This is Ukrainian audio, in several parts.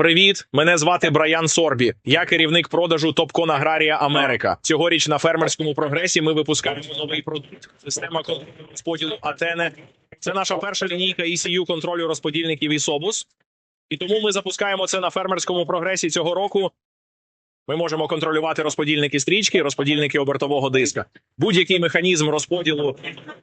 Привіт, мене звати Брайан Сорбі. Я керівник продажу Топкон Аграрія Америка. Цьогоріч на фермерському прогресі ми випускаємо новий продукт. Система розподілу Атене. Це наша перша лінійка ECU контролю розподільників і СОБУС. І тому ми запускаємо це на фермерському прогресі цього року. Ми можемо контролювати розподільники стрічки, розподільники обертового диска, будь-який механізм розподілу.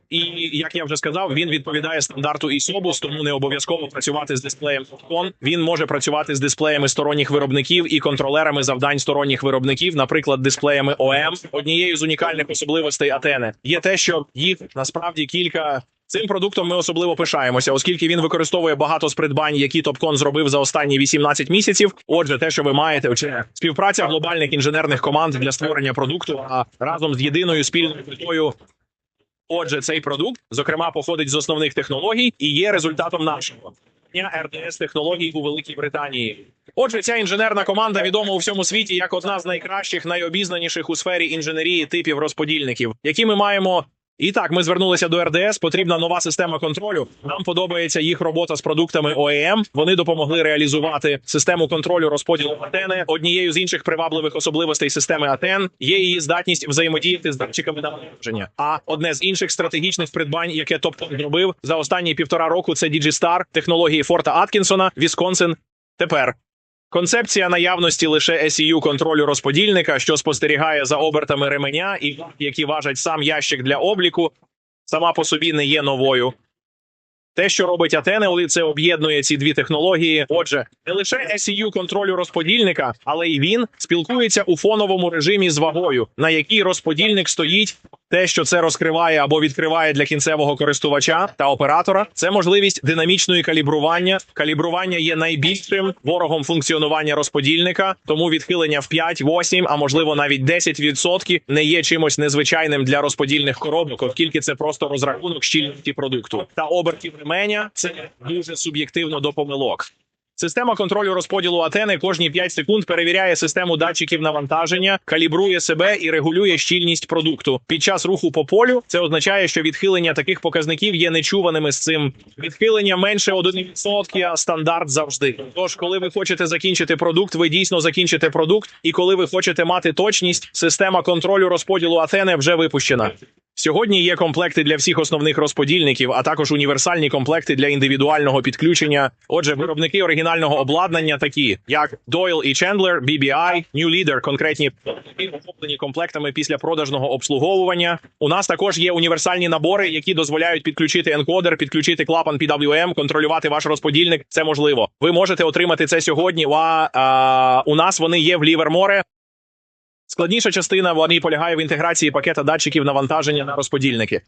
І як я вже сказав, він відповідає стандарту ISOBUS, тому не обов'язково працювати з дисплеєм Topcon. Він може працювати з дисплеями сторонніх виробників і контролерами завдань сторонніх виробників, наприклад, дисплеями OM. Однією з унікальних особливостей Атени є те, що їх насправді кілька. Цим продуктом ми особливо пишаємося, оскільки він використовує багато з придбань, які Топкон зробив за останні 18 місяців. Отже, те, що ви маєте, чи співпраця глобальних інженерних команд для створення продукту, а разом з єдиною спільною метою. Отже, цей продукт, зокрема, походить з основних технологій і є результатом нашого РДС технологій у Великій Британії. Отже, ця інженерна команда відома у всьому світі як одна з найкращих, найобізнаніших у сфері інженерії типів розподільників, які ми маємо. І так, ми звернулися до РДС. Потрібна нова система контролю. Нам подобається їх робота з продуктами OEM. Вони допомогли реалізувати систему контролю розподілу антени. Однією з інших привабливих особливостей системи АТЕН є її здатність взаємодіяти з датчиками навантаження. А одне з інших стратегічних придбань, яке Топтон зробив за останні півтора року, це Digistar, технології Форта Аткінсона, Вісконсин. Тепер Концепція наявності лише SEU контролю розподільника, що спостерігає за обертами ременя, і які важать сам ящик для обліку, сама по собі не є новою. Те, що робить Атенеули, це об'єднує ці дві технології. Отже, не лише SEU контролю розподільника, але й він спілкується у фоновому режимі з вагою, на якій розподільник стоїть. Те, що це розкриває або відкриває для кінцевого користувача та оператора, це можливість динамічної калібрування. Калібрування є найбільшим ворогом функціонування розподільника, тому відхилення в 5, 8, а можливо навіть 10% не є чимось незвичайним для розподільних коробок, оскільки це просто розрахунок щільності продукту та обертів ременя. Це дуже суб'єктивно до помилок. Система контролю розподілу Атени кожні 5 секунд перевіряє систему датчиків навантаження, калібрує себе і регулює щільність продукту. Під час руху по полю це означає, що відхилення таких показників є нечуваними з цим. Відхилення менше 1%, а стандарт завжди. Тож, коли ви хочете закінчити продукт, ви дійсно закінчите продукт. І коли ви хочете мати точність, система контролю розподілу Атени вже випущена. Сьогодні є комплекти для всіх основних розподільників, а також універсальні комплекти для індивідуального підключення. Отже, виробники оригінального обладнання, такі як Doyle і Chandler, BBI, New Leader, конкретні охоплені комплектами після продажного обслуговування. У нас також є універсальні набори, які дозволяють підключити енкодер, підключити клапан PWM, контролювати ваш розподільник. Це можливо. Ви можете отримати це сьогодні. А, а, у нас вони є в Ліверморе. Складніша частина вони полягає в інтеграції пакета датчиків навантаження на розподільники.